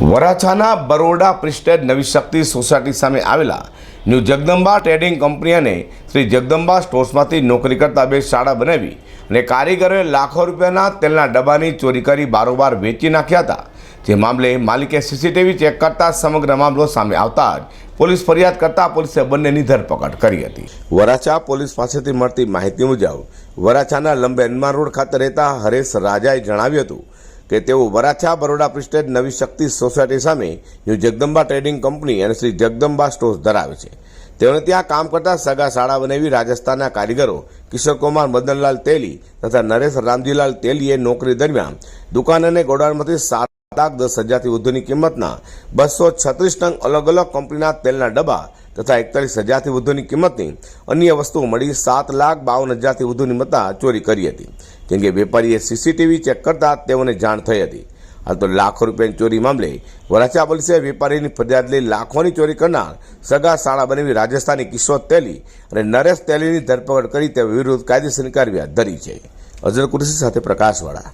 વરાછાના બરોડા પ્રિસ્ટેડ નવી શક્તિ સોસાયટી સામે આવેલા ન્યૂ જગદંબા ટ્રેડિંગ કંપની અને શ્રી જગદંબા સ્ટોર્સમાંથી નોકરી કરતા બે શાળા બનાવી અને કારીગરોએ લાખો રૂપિયાના તેલના ડબ્બાની ચોરી કરી બારોબાર વેચી નાખ્યા હતા. જે મામલે માલિકે સીસીટીવી ચેક કરતા સમગ્ર મામલો સામે આવતા જ પોલીસ ફરિયાદ કરતા પોલીસે બંનેની ધરપકડ કરી હતી. વરાછા પોલીસ પાસેથી મળતી માહિતી મુજબ વરાછાના લંબે હનુમાન રોડ ખાતે રહેતા હરેશ રાજાએ જણાવ્યું હતું કે તેઓ વરાછા બરોડા પ્રિસ્ટેડ નવી શક્તિ સોસાયટી સામે ન્યૂ જગદંબા ટ્રેડિંગ કંપની અને શ્રી જગદંબા સ્ટોર્સ ધરાવે છે. તેઓને ત્યાં કામ કરતા સગા શાળા બનાવી રાજસ્થાનના કારીગરો કિશોરકુમાર મદનલાલ તેલી તથા નરેશ રામજીલાલ તેલીએ નોકરી દરમિયાન દુકાન અને ગોડાઉનમાંથી સાત લાખ દસ હજારથી વધુની કિંમતના બસો છત્રીસ ટન અલગ અલગ કંપનીના તેલના ડબ્બા તથા એકતાલીસ હજારથી વધુની કિંમતની અન્ય વસ્તુઓ મળી સાત લાખ બાવન હજારથી વધુની મતા ચોરી કરી હતી. કેમ કે વેપારીએ સીસીટીવી ચેક કરતા તેઓને જાણ થઈ હતી. હાલ તો લાખો રૂપિયાની ચોરી મામલે વરાછા પોલીસે વેપારીની ફરિયાદ લઈ લાખોની ચોરી કરનાર સગા શાળા બનેવી રાજસ્થાની કિશોર તેલી અને નરેશ તેલીની ધરપકડ કરી તે વિરુદ્ધ કાયદેસરની કાર્યવાહી ધરી છે. અઝર કુરેશી સાથે પ્રકાશવાળા.